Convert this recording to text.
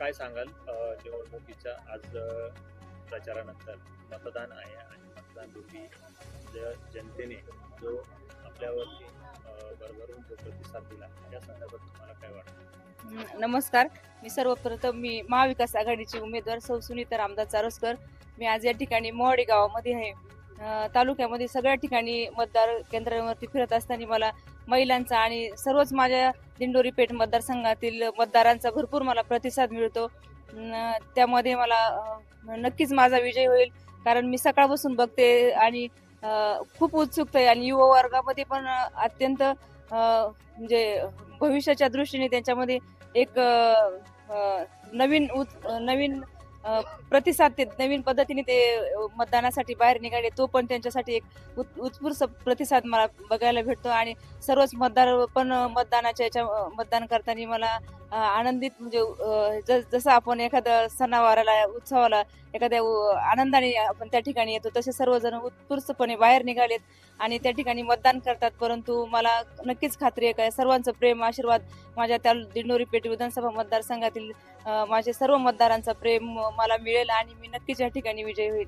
काय सांगाल? निवडणुकीच्या आज प्रचारानंतर मतदान आहे आणि मतदान रूपी जनतेने जो आपल्यावरती भरभरून जो प्रतिसाद दिला त्या संदर्भात तुम्हाला काय वाटतं? नमस्कार. मी सर्वप्रथम मी महाविकास आघाडीची उमेदवार सौ सुनीता रामदास चारोसकर. मी आज या ठिकाणी मोहाडी गावामध्ये आहे. तालुक्यामध्ये सगळ्या ठिकाणी मतदार केंद्रावरती फिरत असताना मला महिलांचा आणि सर्वच माझ्या दिंडोरी पेठ मतदारसंघातील मतदारांचा भरपूर मला प्रतिसाद मिळतो. त्यामध्ये मला नक्कीच माझा विजय होईल कारण मी सकाळपासून बघते आणि खूप उत्सुकता आहे आणि युवा वर्गामध्ये पण अत्यंत म्हणजे भविष्याच्या दृष्टीने त्यांच्यामध्ये एक नवीन उत- नवीन प्रतिसाद ते नवीन पद्धतीने ते मतदानासाठी बाहेर निघाले तो पण त्यांच्यासाठी एक उत्स्फूर्त प्रतिसाद मला बघायला भेटतो. आणि सर्वच मतदार पण मतदानाच्या याच्या मतदान करताना मला आनंदित म्हणजे ज- जसं आपण एखाद्या सणावाराला उत्सवाला एखाद्या आनंदाने आपण त्या ठिकाणी येतो तसे सर्वजण उत्स्फूर्तपणे बाहेर निघालेत आणि त्या ठिकाणी मतदान करतात. परंतु मला नक्कीच खात्री आहे का सर्वांचं प्रेम आशीर्वाद माझ्या त्या दिंडोरी पेठ विधानसभा मतदारसंघातील माझ्या माझे सर्व मतदारांचा प्रेम मला मिळेल आणि मी नक्कीच या ठिकाणी विजयी होईल.